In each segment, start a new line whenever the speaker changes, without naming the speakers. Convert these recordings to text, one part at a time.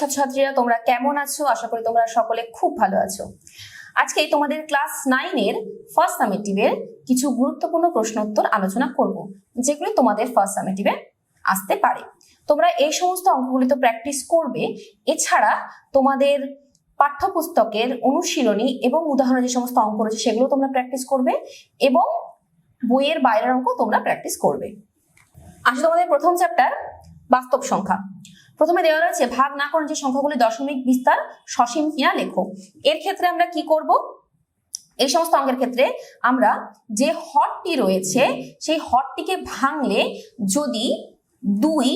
ছাত্রছাত্রীরা, তোমরা কেমন আছো? আশা করি তোমরা সকলে খুব ভালো আছো। আজকে তোমাদের ক্লাস নাইনের ফার্স্ট সামেটিভের কিছু গুরুত্বপূর্ণ প্রশ্ন উত্তর আলোচনা করব, যেগুলো তোমাদের ফার্স্ট সামেটিভে আসতে পারে। তোমরা এই সমস্ত অঙ্কগুলি তো প্র্যাকটিস করবে। এছাড়া তোমাদের পাঠ্যপুস্তকের অনুশীলনী এবং উদাহরণে যে সমস্ত অঙ্ক রয়েছে, সেগুলো তোমরা প্র্যাকটিস করবে এবং বইয়ের বাইরের অঙ্ক তোমরা প্র্যাকটিস করবে। আসলে তোমাদের প্রথম চ্যাপ্টার বাস্তব সংখ্যা। প্রথমে দেওয়া রয়েছে, ভাগ না করে যে সংখ্যাগুলি দশমিক বিস্তার সসীম কিনা লেখো এর ক্ষেত্রে আমরা কি করব? এই সমস্ত অঙ্কের ক্ষেত্রে আমরা যে হরটি রয়েছে, সেই হরটিকে ভাঙলে যদি দুই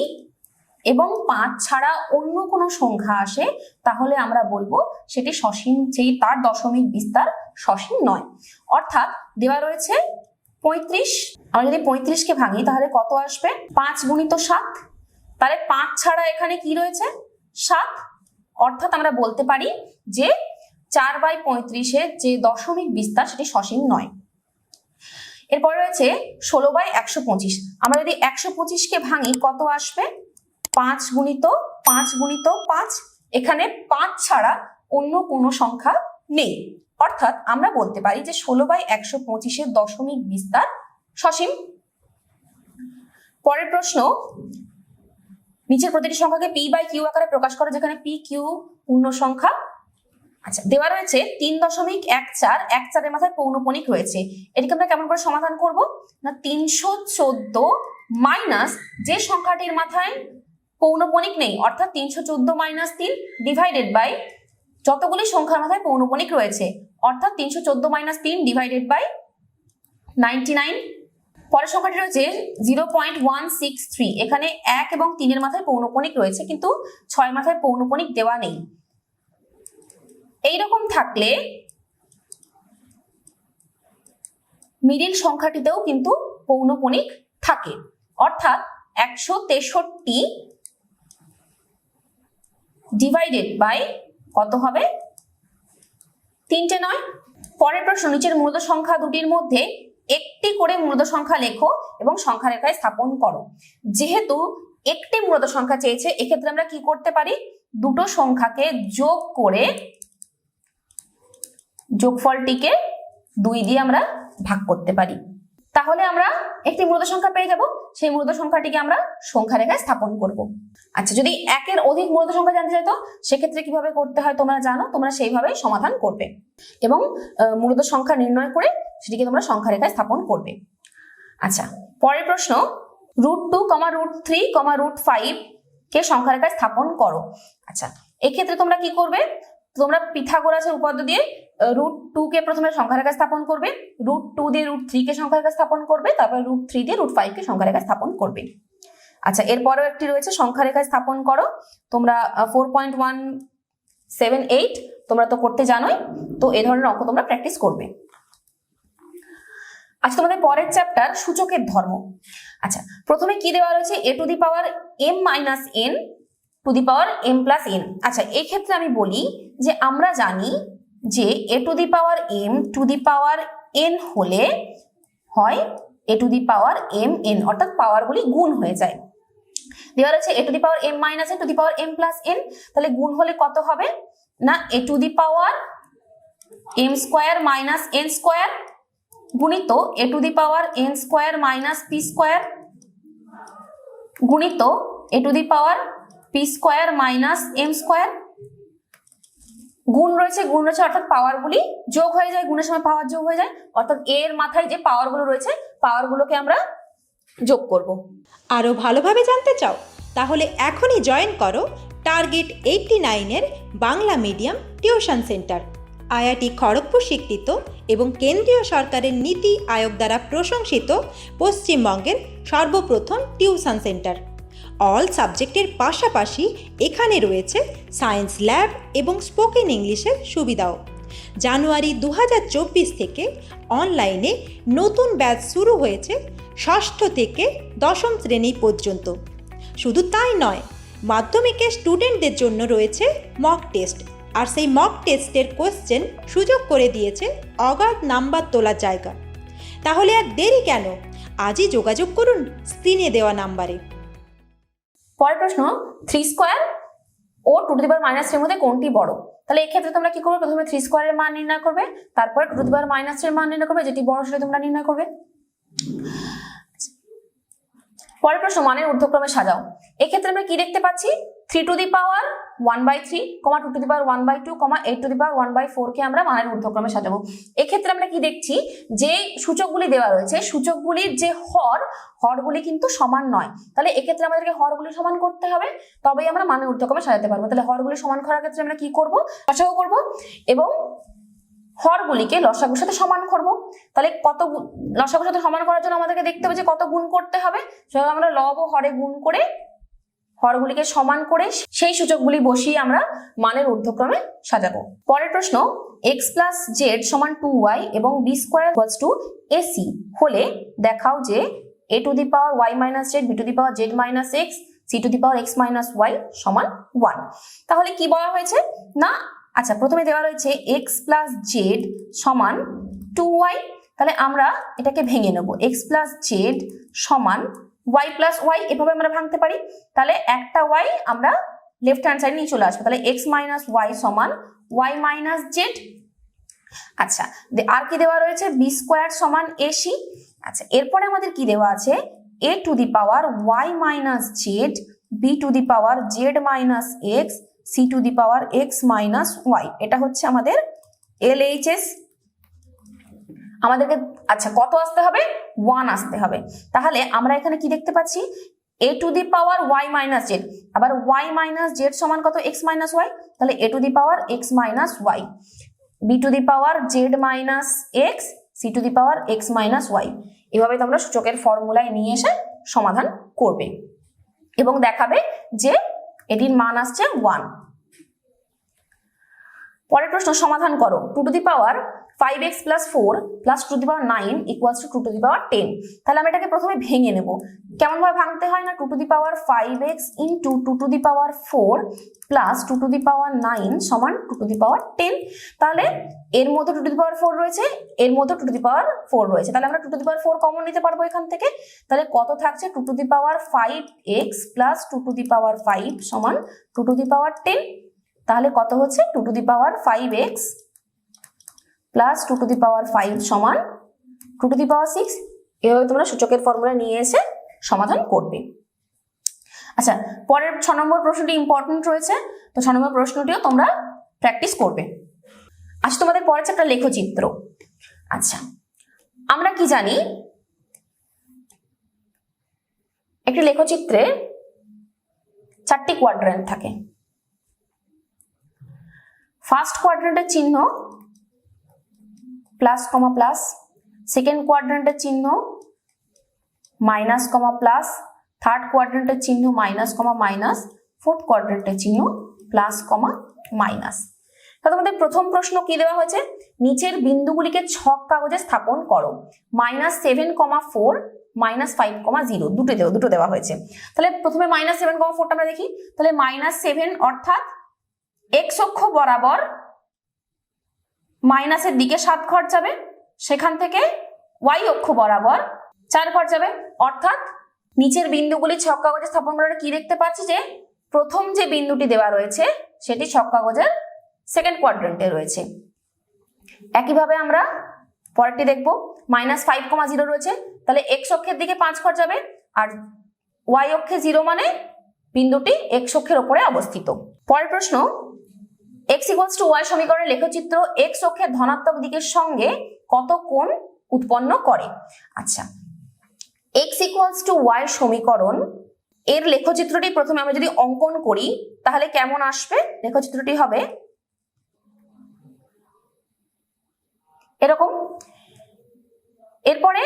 এবং পাঁচ ছাড়া অন্য কোনো সংখ্যা আসে, তাহলে আমরা বলব সেটি সসীম, সেই তার দশমিক বিস্তার সসীম নয়। অর্থাৎ দেওয়া রয়েছে পঁয়ত্রিশ। আমরা যদি পঁয়ত্রিশকে ভাঙি, তাহলে কত আসবে? পাঁচ গুণিত সাত। তাহলে পাঁচ ছাড়া এখানে কি রয়েছে? সাত। অর্থাৎ আমরা বলতে পারি যে চার বাই পঁয়ত্রিশের যে দশমিক বিস্তার সেটি সসীম নয়। এরপরে রয়েছে ষোলো বাই একশো পঁচিশ। আমরা যদি একশো পঁচিশকে ভাঙি, কত আসবে? পাঁচ গুণিত পাঁচ গুণিত পাঁচ। এখানে পাঁচ ছাড়া অন্য কোনো সংখ্যা নেই। অর্থাৎ আমরা বলতে পারি যে ষোলো বাই একশো পঁচিশের দশমিক বিস্তার সসীম। পরের প্রশ্ন নিচের প্রতিটি সংখ্যাকে পি বাই কিউ আকারে প্রকাশ করে, যেখানে পি কিউ পূর্ণ সংখ্যা। আচ্ছা দেওয়া রয়েছে তিন দশমিক এক চার, এক চারের মাথায় পৌনপণিক রয়েছে। এটাকে আমরা কেমন করে সমাধান করব? না, তিনশো চোদ্দ মাইনাস যে সংখ্যাটির মাথায় পৌনপণিক নেই, অর্থাৎ তিনশো চোদ্দ মাইনাস তিন ডিভাইডেড বাই যতগুলি সংখ্যার মাথায় পৌনপণিক রয়েছে, অর্থাৎ তিনশো চোদ্দ মাইনাস তিন ডিভাইডেড বাই নাইনটি নাইন পরের সংখ্যাটি রয়েছে zero point one six three এখানে এক এবং তিনের মাথায় পৌনপণিক রয়েছে, কিন্তু ছয় মাথায় পৌনপণিক দেওয়া নেই। এইরকম থাকলে মিডিল সংখ্যাটিতেও কিন্তু পৌনপণিক থাকে। অর্থাৎ একশো তেষট্টি ডিভাইডেড বাই কত হবে? তিনটে নয়। পরের প্রশ্ন, নিচের মূলত সংখ্যা দুটির মধ্যে একটি করে মূলত সংখ্যা লেখো এবং সংখ্যা রেখায় স্থাপন করো। যেহেতু একটি মূলত সংখ্যা চেয়েছে, এক্ষেত্রে আমরা কি করতে পারি? দুটো সংখ্যাকে যোগ করে যোগফলটিকে দুই দিয়ে আমরা ভাগ করতে পারি। তাহলে আমরা একটি মূলত সংখ্যা পেয়ে যাব। সেই মূলত সংখ্যাটিকে আমরা সংখ্যা রেখায় স্থাপন করব। আচ্ছা যদি একের অধিক মূলত সংখ্যা জানতে চাইতো, সেক্ষেত্রে কীভাবে করতে হয় তোমরা জানো, তোমরা সেইভাবে সমাধান করবে। এবং মূলত সংখ্যা নির্ণয় করে সেটিকে তোমরা সংখ্যা রেখায় স্থাপন করবে। আচ্ছা পরের প্রশ্ন, root two comma root three comma root five কে সংখ্যা রেখায় স্থাপন করো। আচ্ছা এক্ষেত্রে তোমরা কি করবে? তোমরা পিথাগোরাসের উপাদ্য দিয়ে রুট টু কে প্রথমে সংখ্যা রেখা স্থাপন করবে রুট টু দিয়ে রুট থ্রি কে সংখ্যা রেখা স্থাপন করবে, তারপরে রুট থ্রি দিয়ে রুট ফাইভ কে সংখ্যা রেখা স্থাপন করবে। আচ্ছা এরপরেও একটি রয়েছে সংখ্যা রেখায় স্থাপন করো, তোমরা four point one seven eight তোমরা তো করতে জানোই, তো এ ধরনের অঙ্ক তোমরা প্র্যাকটিস করবে। আচ্ছা তোমাদের পরের চ্যাপ্টার সূচকের ধর্ম। আচ্ছা প্রথমে কি দেওয়া রয়েছে? A to the power m minus n to the power m plus n আচ্ছা এই ক্ষেত্রে আমি বলি যে আমরা জানি যে a to the power m to the power n হলে হয় a to the power m n অর্থাৎ পাওয়ারগুলি গুণ হয়ে যায়। দেওয়া রয়েছে a to the power m minus n to the power m plus n তাহলে গুণ হলে কত হবে? না a to the power m square minus n square গুণিত a to the power n square minus p square গুণিত a to the power p square minus m square গুণ রয়েছে গুণ রয়েছে, অর্থাৎ পাওয়ারগুলি যোগ হয়ে যায়, গুণের সময় পাওয়ার যোগ হয়ে যায়, অর্থাৎ এর মাথায় যে পাওয়ারগুলো রয়েছে পাওয়ারগুলোকে আমরা যোগ করব।
আরও ভালোভাবে জানতে চাও, তাহলে এখনই জয়েন করো টার্গেট এইটটি নাইনের Bangla medium tuition centre IIT Kharagpur স্বীকৃত এবং কেন্দ্রীয় সরকারের নীতি আয়োগ দ্বারা প্রশংসিত পশ্চিমবঙ্গের সর্বপ্রথম টিউশন সেন্টার অল সাবজেক্টের পাশাপাশি এখানে রয়েছে সায়েন্স ল্যাব এবং স্পোকেন ইংলিশের সুবিধাও। জানুয়ারি দু হাজার চব্বিশ থেকে অনলাইনে নতুন ব্যাচ শুরু হয়েছে ষষ্ঠ থেকে দশম শ্রেণি পর্যন্ত। শুধু তাই নয়, মাধ্যমিকের স্টুডেন্টদের জন্য রয়েছে মক টেস্ট আর সেই মক টেস্টের কোশ্চেন সুযোগ করে দিয়েছে অগাধ নাম্বার তোলার জায়গা। তাহলে আর দেরি কেন? আজই যোগাযোগ করুন স্ক্রিনে দেওয়া নাম্বারে
পরের প্রশ্ন three square O two to the power minus থ্রির মধ্যে কোনটি বড়? তাহলে এক্ষেত্রে তোমরা কি করবে? প্রথমে থ্রি স্কোয়ারের মান নির্ণয় করবে, তারপরে two to the power minus থ্রির মান নির্ণয় করবে, যেটি বড় সেটা তোমরা নির্ণয় করবে। পরের প্রশ্ন, মানের ঊর্ধ্বক্রমে সাজাও। এক্ষেত্রে আমরা কি দেখতে পাচ্ছি? Three to the power one by three comma two to the power one by two comma eight to the power one by four কে আমরা মানের ঊর্ধ্বক্রমে সাজাবো। এক্ষেত্রে আমরা কি দেখছি? যে সূচকগুলি দেওয়া রয়েছে, সূচকগুলির যে হর, হরগুলি কিন্তু সমান নয়। তাহলে এক্ষেত্রে আমাদেরকে হরগুলি সমান করতে হবে, তবেই আমরা মানের ঊর্ধ্বক্রমে সাজাতে পারব। তাহলে হরগুলি সমান করার ক্ষেত্রে আমরা কি করব? লসাগু করব এবং হরগুলিকে লসাগুর সাথে সমান করব। তাহলে কত লসাগুর সাথে সমান করার জন্য আমাদেরকে দেখতে হবে যে কত গুণ করতে হবে। সেভাবে আমরা লব ও হরে গুণ করে হরগুলিকে সমান করে সেই সূচকগুলি বসিয়ে আমরা মানের ঊর্ধ্বক্রমে সাজাবো। পরের প্রশ্ন এক্স প্লাস জেড সমান টু ওয়াই এবং b square to a c হলে দেখাও যে a to the power y minus z b to the power z minus x c to the power x minus y সমান one তাহলে কি বলা হয়েছে? না আচ্ছা প্রথমে দেওয়া রয়েছে এক্স প্লাস জেড সমান টু ওয়াই তাহলে আমরা এটাকে ভেঙে নেব। এক্স প্লাস জেড সমান ওয়াই প্লাস ওয়াই এভাবে আমরা ভাঙতে পারি, তাহলে একটা ওয়াই আমরা লেফট হ্যান্ড সাইড নিয়ে চলে আসব। তাহলে এক্স মাইনাস ওয়াই সমান ওয়াই মাইনাস জেড আচ্ছা আর কি দেওয়া রয়েছে? বি স্কোয়ার সমান এসি আচ্ছা এরপরে আমাদের কি দেওয়া আছে? A to the power y minus z b to the power z minus x c to the power x minus y এটা হচ্ছে আমাদের এল এইচ এস আমাদেরকে আচ্ছা কত আসতে হবে? ওয়ান আসতে হবে। তাহলে আমরা এখানে কি দেখতে পাচ্ছি? A to the power y minus z আবার ওয়াই মাইনাস জেড সমান কত? এক্স মাইনাস ওয়াই তাহলে a to the power x minus y b to the power z minus x c to the power x minus y এভাবে তোমরা সূচকের ফর্মুলায় নিয়ে এসে সমাধান করবে। এবং দেখাবে যে এটির মান আসছে ওয়ান পরের প্রশ্ন সমাধান করো two to the power five x plus four plus to the power nine equals to two to the power ten তাহলে আমি এটাকে প্রথমে ভেঙে নেব কেমন ভাবে ভাঙতে হয় না two to the power five x into two to the power four plus two to the power nine সমান two to the power ten তাহলে এর মধ্যে two to the power four রয়েছে এর মধ্যে two to the power four রয়েছে তাহলে আমরা two to the power four common নিতে পারব এখান থেকে তাহলে কত থাকছে two to the power five x plus two to the power five সমান two to the power ten তাহলে কত হচ্ছে? Two to the power five x plus two to the power five সমান two to the power six এভাবে তোমরা সূচকের formula নিয়ে এসে সমাধান করবে। আচ্ছা পরের ছ নম্বর প্রশ্নটি ইম্পর্টেন্ট রয়েছে। তো ছ নম্বর প্রশ্নটিও তোমরা প্র্যাকটিস করবে। আচ্ছা তোমাদের পরের একটা লেখচিত্র। আচ্ছা আমরা কি জানি? একটি লেখচিত্রে চারটি কোয়াড্রেন্ট থাকে। ফার্স্ট কোয়াড্রেন্টের চিহ্ন প্লাস কমা প্লাস সেকেন্ড কোয়াড্রেন্টের চিহ্ন মাইনাস কমা প্লাস থার্ড কোয়াড্রেন্টের চিহ্ন মাইনাস কমা মাইনাস ফোর্থ কোয়াড্রেন্টের চিহ্ন প্লাস কমা মাইনাস তোমাদের প্রথম প্রশ্ন কি দেওয়া হয়েছে? নিচের বিন্দুগুলিকে ছক কাগজে স্থাপন করো। Minus seven comma four minus five comma zero দুটো দেওয়া দুটো দেওয়া হয়েছে। তাহলে প্রথমে মাইনাস সেভেন কমা ফোরটা আমরা দেখি। তাহলে মাইনাস সেভেন অর্থাৎ এক্স অক্ষ বরাবর মাইনাসের দিকে সাত ঘর যাবে, সেখান থেকে ওয়াই অক্ষ বরাবর চার ঘর যাবে। অর্থাৎ নিচের বিন্দুগুলি ছক কাগজে স্থাপন করার কি দেখতে পাচ্ছি যে, প্রথম যে বিন্দুটি দেওয়া রয়েছে, সেটি ছক কাগজের সেকেন্ড কোয়াড্রেন্টে রয়েছে। একইভাবে আমরা পরেরটি দেখব মাইনাস ফাইভ কমা জিরো রয়েছে, তাহলে এক্স অক্ষের দিকে পাঁচ ঘর যাবে, আর ওয়াই অক্ষে জিরো মানে বিন্দুটি এক্স অক্ষের ওপরে অবস্থিত। পরের প্রশ্ন এক্স ইকুয়ালস টু ওয়াই সমীকরণের লেখচিত্র এক্স অক্ষের ধনাত্মক দিকের সঙ্গে কত কোণ উৎপন্ন করে? আচ্ছা এক্স ইকুয়ালস টু ওয়াই সমীকরণ, এর লেখচিত্রটি প্রথমে আমরা যদি অঙ্কন করি, তাহলে কেমন আসবে? লেখচিত্রটি হবে এরকম। এরপরে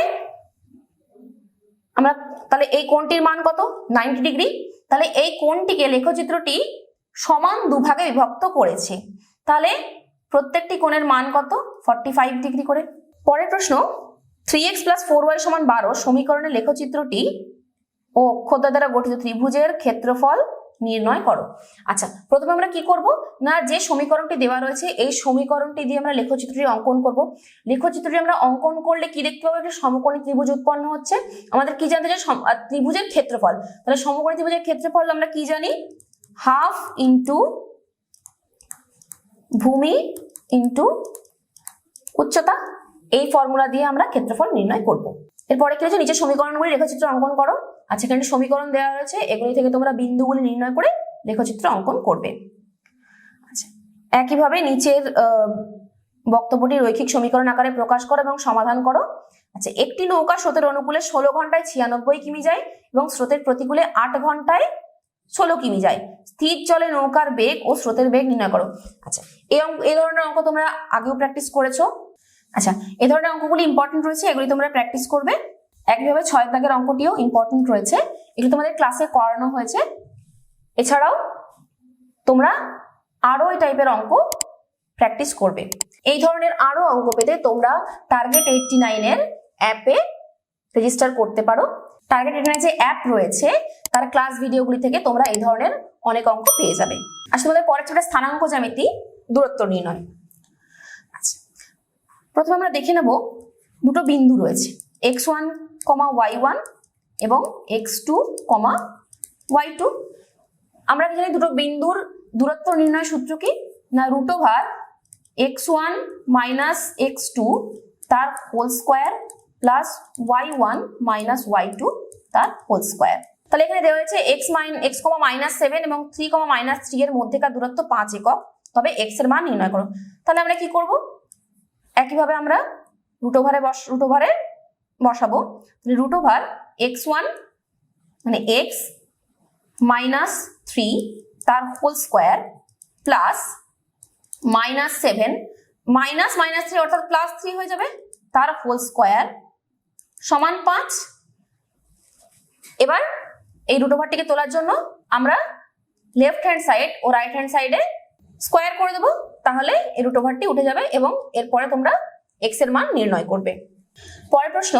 আমরা, তাহলে এই কোণটির মান কত? Ninety degree. তাহলে এই কোণটিকে লেখচিত্রটি সমান দুভাগে বিভক্ত করেছে। তাহলে প্রত্যেকটি কোণের মান কত? ফর্টি ফাইভ ডিগ্রি করে। পরের প্রশ্ন three x plus four y সমান বারো, সমীকরণের লেখচিত্রটি ও অক্ষদ্বয় দ্বারা গঠিত ত্রিভুজের ক্ষেত্রফল নির্ণয় করো। আচ্ছা প্রথমে আমরা কি করব? না, যে সমীকরণটি দেওয়া রয়েছে, এই সমীকরণটি দিয়ে আমরা লেখচিত্রটি অঙ্কন করব। লেখচিত্রটি আমরা অঙ্কন করলে কি দেখতে পাবো? একটা সমকোণী ত্রিভুজ উৎপন্ন হচ্ছে। আমাদের কি জানতে চাই? ত্রিভুজের ক্ষেত্রফল। তাহলে সমকোণী ত্রিভুজের ক্ষেত্রফল আমরা কি জানি? হাফ ইন্টু ভূমি ইন্টু উচ্চতা। এই ফর্মুলা দিয়ে আমরা ক্ষেত্রফল নির্ণয় করব। এরপরে কি হচ্ছে নিচের সমীকরণগুলি রেখাচিত্র অঙ্কন করো। আচ্ছা এখানে সমীকরণ দেওয়া রয়েছে। এগুলি থেকে তোমরা বিন্দুগুলি নির্ণয় করে রেখাচিত্র অঙ্কন করবে। আচ্ছা একইভাবে নিচের বক্তব্যটি রৈখিক সমীকরণ আকারে প্রকাশ করো এবং সমাধান করো। আচ্ছা একটি নৌকা স্রোতের অনুকূলে ষোলো ঘন্টায় ছিয়ানব্বই কিমি যায় এবং স্রোতের প্রতিকূলে আট ঘন্টায় ষোলো কিমি যায় স্থির জলে নৌকার বেগ ও স্রোতের বেগ নির্ণয় করো। আচ্ছা এই অঙ্ক এই ধরনের অঙ্ক তোমরা আগেও প্র্যাকটিস করেছ? আচ্ছা এই ধরনের অঙ্কগুলি ইম্পর্টেন্ট রয়েছে, এগুলি তোমরা প্র্যাকটিস করবে। একইভাবে ছয় দাগের অঙ্কটিও ইম্পর্টেন্ট রয়েছে। এগুলো তোমাদের ক্লাসে করানো হয়েছে। এছাড়াও তোমরা আরও এই টাইপের অঙ্ক প্র্যাকটিস করবে। এই ধরনের আরও অঙ্ক পেতে তোমরা টার্গেট এইটটি নাইনের অ্যাপে রেজিস্টার করতে পারো। টার্গেট নাইন যে অ্যাপ রয়েছে, তার ক্লাস ভিডিওগুলি থেকে তোমরা এই ধরনের অনেক অঙ্ক পেয়ে যাবে। আসলে তোমাদের পরের চ্যাপ্টার স্থানাঙ্ক জ্যামিতি, দূরত্ব নির্ণয়। আচ্ছা প্রথমে আমরা দেখে নেব দুটো বিন্দু রয়েছে x one comma y one এবং x two comma y two আমরা কি জানি দুটো বিন্দুর দূরত্ব নির্ণয় সূত্র কি? না root over x one minus x two তার whole square plus y one minus y two তার হোল স্কোয়ার তাহলে এখানে দেওয়া হয়েছে x minus x comma minus seven এবং থ্রি কমা মাইনাস থ্রি এর মধ্যেকার দূরত্ব পাঁচ একক। তবে এক্সের মান নির্ণয় করো। তাহলে আমরা কি করব? একইভাবে আমরা রুট ওভারে বস রুট ওভারে বসাবো। রুট ওভার এক্স ওয়ান মানে এক্স মাইনাস থ্রি তার whole square plus minus seven minus minus three অর্থাৎ প্লাস থ্রি হয়ে যাবে, তার হোল স্কোয়ার সমান পাঁচ। এবার এই রুট ওভারটিকে তোলার জন্য আমরা লেফট হ্যান্ড সাইড ও রাইট হ্যান্ড সাইডে স্কোয়ার করে দেবো। তাহলে এই রুট ওভারটি উঠে যাবে এবং এরপরে তোমরা এক্সের মান নির্ণয় করবে। পরের প্রশ্ন,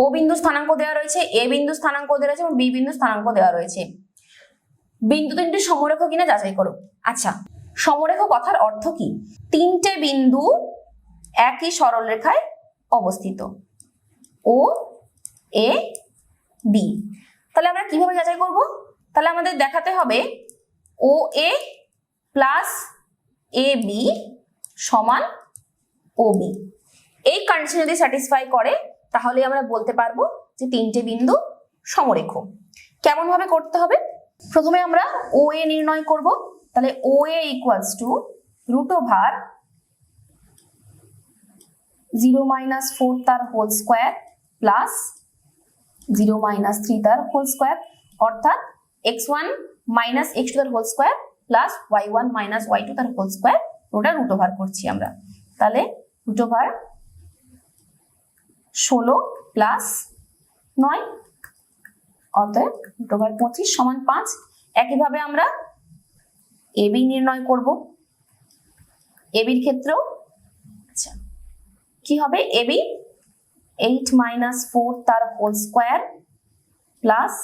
ও বিন্দু স্থানাঙ্ক দেওয়া রয়েছে, এ বিন্দু স্থানাঙ্ক দেওয়া রয়েছে এবং বি বিন্দু স্থানাঙ্ক দেওয়া রয়েছে। বিন্দু তিনটি সমরেখ কিনা যাচাই করো। আচ্ছা সমরেখ কথার অর্থ কি? তিনটে বিন্দু একই সরলরেখায় অবস্থিত। O, A, B. তাহলে আমরা কীভাবে যাচাই করব? তাহলে আমাদের দেখাতে হবে ও, এ প্লাস এ, বি সমান ও, বি। এই কন্ডিশন যদি স্যাটিসফাই করে, তাহলে আমরা বলতে পারব যে তিনটে বিন্দু সমরেখ। কেমন ভাবে করতে হবে? প্রথমে আমরা ও, এ নির্ণয় করব। তাহলে O, A equals to root over zero minus four তার whole square plus zero minus three তার হোল স্কোয়ার অর্থাৎ x one minus x two তার whole square plus y one minus y two তার হোল স্কোয়ার ওটা root over করছি আমরা। তাহলে root over ষোলো প্লাস নয়, অতএব রুট ওভার পঁচিশ সমান পাঁচ। একইভাবে আমরা এবি নির্ণয় করব। এবির ক্ষেত্রেও আচ্ছা কি হবে? এবি এইট মাইনাস ফোর তার whole square plus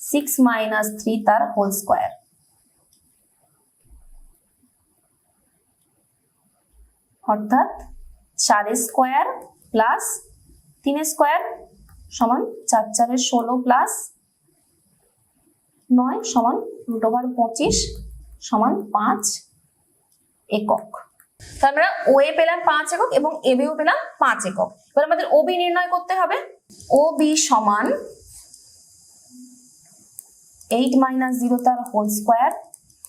six minus three তার হোল স্কোয়ার অর্থাৎ চার স্কোয়ার প্লাস তিন স্কোয়ার সমান চার চারের ষোলো প্লাস নয় সমান রুট ওভার পঁচিশ সমান পাঁচ একক। তো আমরা ও এ পেলাম পাঁচ একক এবং এ বিও পেলাম পাঁচ একক। এবার আমাদের ও বি নির্ণয় করতে হবে। ও বি সমান এইট মাইনাস জিরো তার whole square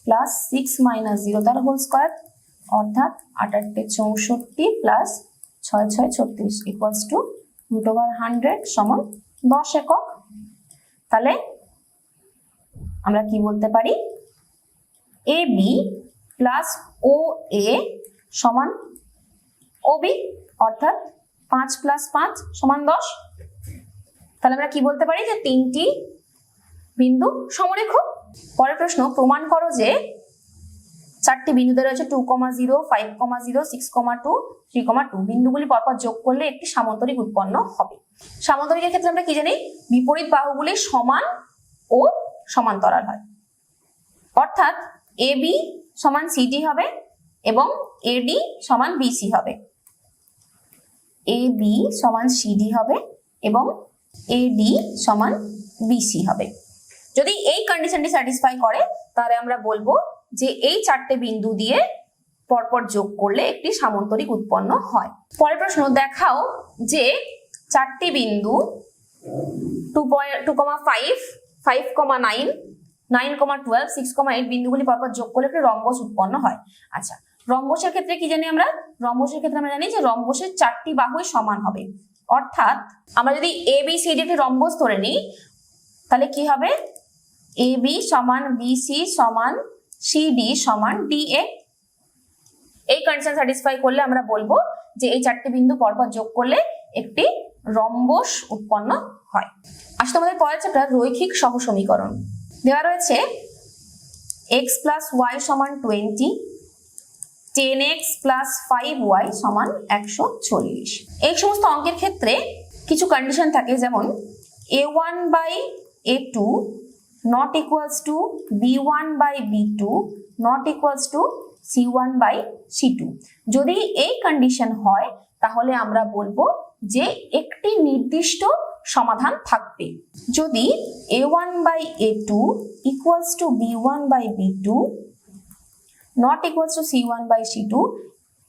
plus six minus zero তার হোল স্কোয়ার অর্থাৎ আটাটে চৌষট্টি প্লাস ছয় ছয় ছত্রিশ equals to root over hundred সমান দশ একক। তাহলে আমরা কি বলতে পারি? এ বি প্লাস ও এ সমান ও বি অর্থাৎ পাঁচ প্লাস পাঁচ সমান দশ। তাহলে আমরা কি বলতে পারি যে তিনটি বিন্দু সমরেখ? পরের প্রশ্ন, প্রমাণ করো যে চারটি বিন্দুতে রয়েছে two comma zero five comma zero six comma two three comma two বিন্দুগুলি পরপর যোগ করলে একটি সামান্তরিক উৎপন্ন হবে। সামান্তরিকের ক্ষেত্রে আমরা কি জানি? বিপরীত বাহুগুলি সমান ও সমান্তরাল হয়। অর্থাৎ এ বি সমান সিডি হবে। এবং এডি সমান বিসি হবে। এ বি সমান সিডি হবে এবং এডি সমান বিসি হবে। যদি এই কন্ডিশনটি স্যাটিসফাই করে, তাহলে আমরা বলব যে এই চারটে বিন্দু দিয়ে পরপর যোগ করলে একটি সামন্তরিক উৎপন্ন হয়। পরের প্রশ্ন, দেখাও যে চারটি বিন্দু two point two comma five five comma nine nine comma twelve six comma eight বিন্দুগুলি পরপর যোগ করলে একটি রম্বস উৎপন্ন হয়। আচ্ছা রম্বসের ক্ষেত্রে কি জানি আমরা? রম্বসের ক্ষেত্রে আমরা জানি যে রম্বসের চারটি বাহুই সমান হবে। অর্থাৎ আমরা যদি A B C D rhombus ধরে নিই, তাহলে কি হবে? এ বি সমান বিসি সমান সিডি সমান ডি এ এই কন্ডিশন স্যাটিসফাই করলে আমরা বলব যে এই চারটি বিন্দু পরপর যোগ করলে একটি রম্বস উৎপন্ন হয়। আসলে আমাদের পরের চ্যাপ্টার রৈখিক সহ সমীকরণ দেওয়া রয়েছে এক্স প্লাস ওয়াই সমান twenty ten x plus five y সমান একশো চল্লিশ। এই সমস্ত অঙ্কের ক্ষেত্রে কিছু কন্ডিশন থাকে, যেমন a one by a two not equals to b one by b two not equals to c one by c two যদি এই কন্ডিশন হয়, তাহলে আমরা বলব যে একটি নির্দিষ্ট সমাধান থাকবে। যদি a one by a two equals to b one by b two not equals to c one by c two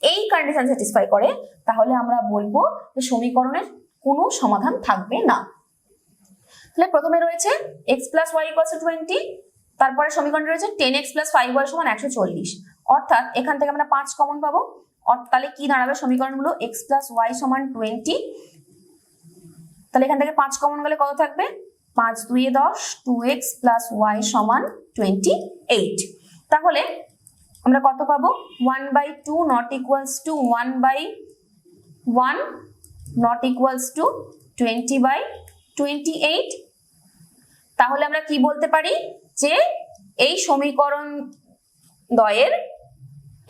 এই কন্ডিশন স্যাটিসফাই করে, তাহলে আমরা বলব যে সমীকরণের কোনো সমাধান থাকবে না। তাহলে প্রথমে রয়েছে এক্স প্লাস ওয়াই টোয়েন্টি তারপরে সমীকরণ রয়েছে ten x plus five y সমান একশো চল্লিশ। অর্থাৎ এখান থেকে আমরা পাঁচ কমন পাবো। তাহলে কি দাঁড়াবে সমীকরণগুলো? এক্স প্লাস ওয়াই সমান টোয়েন্টি তাহলে এখান থেকে পাঁচ কমন গেলে কত থাকবে? পাঁচ দুয়ে দশ টু এক্স প্লাস ওয়াই সমান টোয়েন্টি এইট তাহলে আমরা কত পাবো? One by two not equals to one by one not equals to twenty by twenty eight তাহলে আমরা কি বলতে পারি? যে এই সমীকরণ দ্বয়ের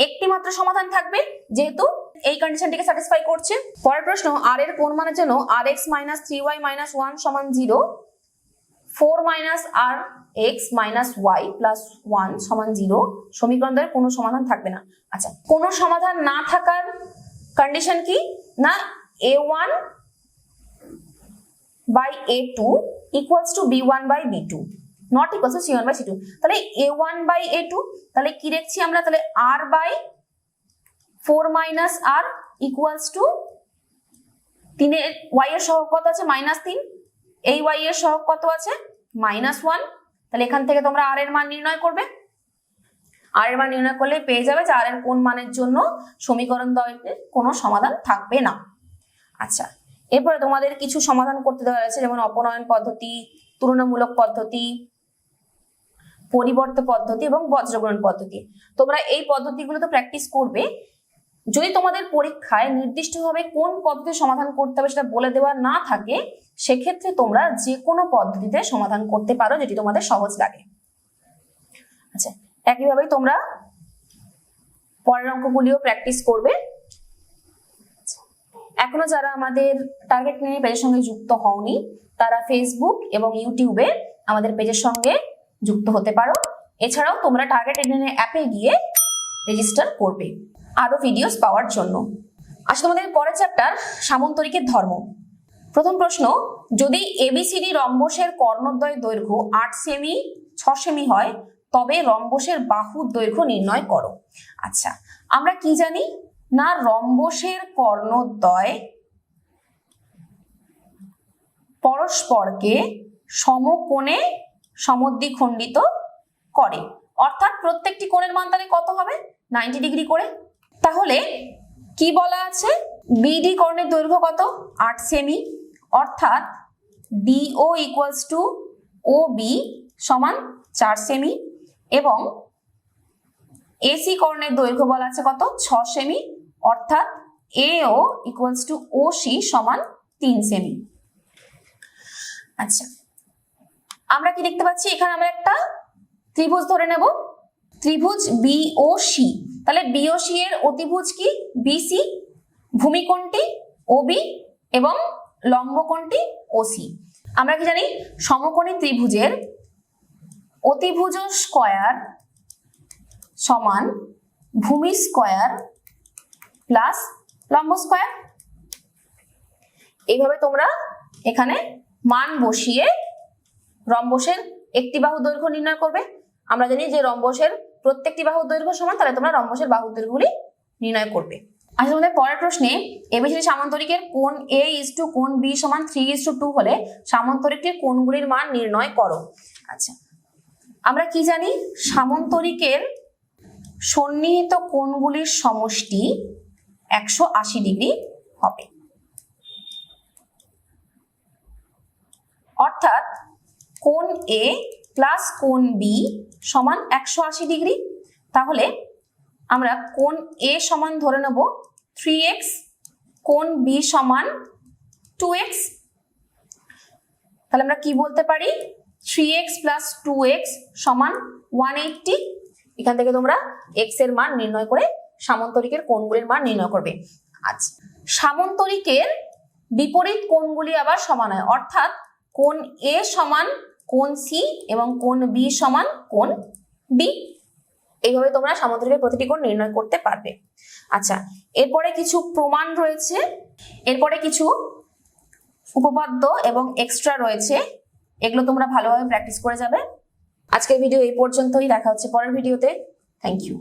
একটি মাত্র সমাধান থাকবে, যেহেতু এই কন্ডিশনটিকে স্যাটিসফাই করছে। পরের প্রশ্ন আর এর কোন মানের জন্য r x minus three y minus one সমান zero four minus r x minus y plus one সমান জিরো সমীকরণ দ্বয়ের কোনো সমাধান থাকবে না। আচ্ছা কোনো সমাধান না থাকার কন্ডিশন কি? না a one by a two equals to b one by b two not equals to c one by c two তাহলে a one by a two তাহলে কি দেখছি আমরা? তাহলে r by four minus r equals to তিনের y এর সহগ কত আছে? মাইনাস তিন। এই ওয়াই এর সহগ কত আছে? মাইনাস ওয়ান তাহলে এখান থেকে তোমরা আর এর মান নির্ণয় করবে। আর এর মান নির্ণয় করলে পেয়ে যাবে যে আর এর কোন মানের জন্য সমীকরণ দ্বয়ের কোনো সমাধান থাকবে না। আচ্ছা এরপরে তোমাদের কিছু সমাধান করতে দেওয়া আছে যেমন অপনয়ন পদ্ধতি, তুলনামূলক পদ্ধতি, পরিবর্ত পদ্ধতি এবং বজ্রগ্রহণ পদ্ধতি। তোমরা এই পদ্ধতিগুলো তো প্র্যাকটিস করবে যদি তোমাদের পরীক্ষায় নির্দিষ্টভাবে কোন পদ্ধতির সমাধান করতে হবে সেটা বলে দেওয়া না থাকে, সেক্ষেত্রে তোমরা যে কোনো পদ্ধতিতে সমাধান করতে পারো যেটি তোমাদের সহজ লাগে। আচ্ছা একইভাবে তোমরা পরের অঙ্কগুলিও প্র্যাকটিস করবে। এখনও যারা আমাদের টার্গেট নিয়ে পেজের সঙ্গে যুক্ত হওনি, তারা ফেসবুক এবং ইউটিউবে আমাদের পেজের সঙ্গে যুক্ত হতে পারো। এছাড়াও তোমরা টার্গেট এডেনে অ্যাপে গিয়ে রেজিস্টার করবে। আরও ভিডিওস পাওয়ার জন্য। আসলে তোমাদের পরের চ্যাপ্টার সামন্তরিকের ধর্ম। প্রথম প্রশ্ন, যদি এবিসিডি রম্বসের কর্ণদ্বয় দৈর্ঘ্য আট সেমি, ছ সেমি হয়, তবে রম্বসের বাহুর দৈর্ঘ্য নির্ণয় করো। আচ্ছা আমরা কি জানি? না, রম্বসের কর্ণদ্বয় পরস্পরকে সমকোণে সমদ্বিখণ্ডিত করে। অর্থাৎ প্রত্যেকটি কোণের মান তাহলে কত হবে? নাইনটি ডিগ্রি করে। তাহলে কি বলা আছে? বিডি কর্ণের দৈর্ঘ্য কত? আট সেমি। অর্থাৎ DO equals to O B সমান চার সেমি। এবং এসি কর্ণের দৈর্ঘ্য বলা আছে কত? ছ সেমি। অর্থাৎ এও ইকুয়ালস টু ও সি সমান তিন সেমি। আচ্ছা। আমরা কি দেখতে পাচ্ছি? এখানে আমরা একটা ত্রিভুজ ধরে নেব। ত্রিভুজ বি ও সি তাহলে বি ও সি এর অতিভুজ কি? বিসি ভূমিকোণটি ওবি এবং লম্বকোণটি ওসি আমরা কি জানি? সমকোণী ত্রিভুজের অতিভুজ স্কয়ার সমান ভূমি স্কয়ার প্লাস লম্ব স্কয়ার। এইভাবে তোমরা এখানে মান বসিয়ে রম্বসের একটি বাহু দৈর্ঘ্য নির্ণয় করবে। আমরা জানি যে রম্বসের প্রত্যেকটি বাহুর দৈর্ঘ্য সমান, তাহলে তোমরা রম্বসের বাহুর দৈর্ঘ্যগুলি নির্ণয় করবে। আচ্ছা তোমাদের পরের প্রশ্নে এবিসিডি সামান্তরিকের কোন এ ইজ টু কোন বি সমান three is to two two সামান্তরিকটির কোণগুলির মান নির্ণয় করো। আচ্ছা আমরা কি জানি? সামান্তরিকের সন্নিহিত কোণগুলির সমষ্টি একশো আশি ডিগ্রি হবে। অর্থাৎ কোন এ প্লাস কোণ বি সমান একশো আশি ডিগ্রি তাহলে আমরা কোণ এ সমান ধরে নেব থ্রি এক্স কোণ বি সমান টু এক্স তাহলে আমরা কি বলতে পারি? Three x plus two x সমান ওয়ান এইটটি এখান থেকে তোমরা এক্সের মান নির্ণয় করে সামান্তরিকের কোণগুলির মান নির্ণয় করবে। আচ্ছা সামান্তরিকের বিপরীত কোণগুলি আবার সমান হয়। অর্থাৎ কোণ এ সমান কোণ সি এবং কোন বি সমান কোন বি এইভাবে তোমরা সামুদ্রিকের প্রতিটি কোণ নির্ণয় করতে পারবে। আচ্ছা এরপরে কিছু প্রমাণ রয়েছে। এরপরে কিছু উপপাদ্য এবং এক্সট্রা রয়েছে। এগুলো তোমরা ভালোভাবে প্র্যাকটিস করে যাবে। আজকের ভিডিও এই পর্যন্তই। দেখা হচ্ছে পরের ভিডিওতে থ্যাংক ইউ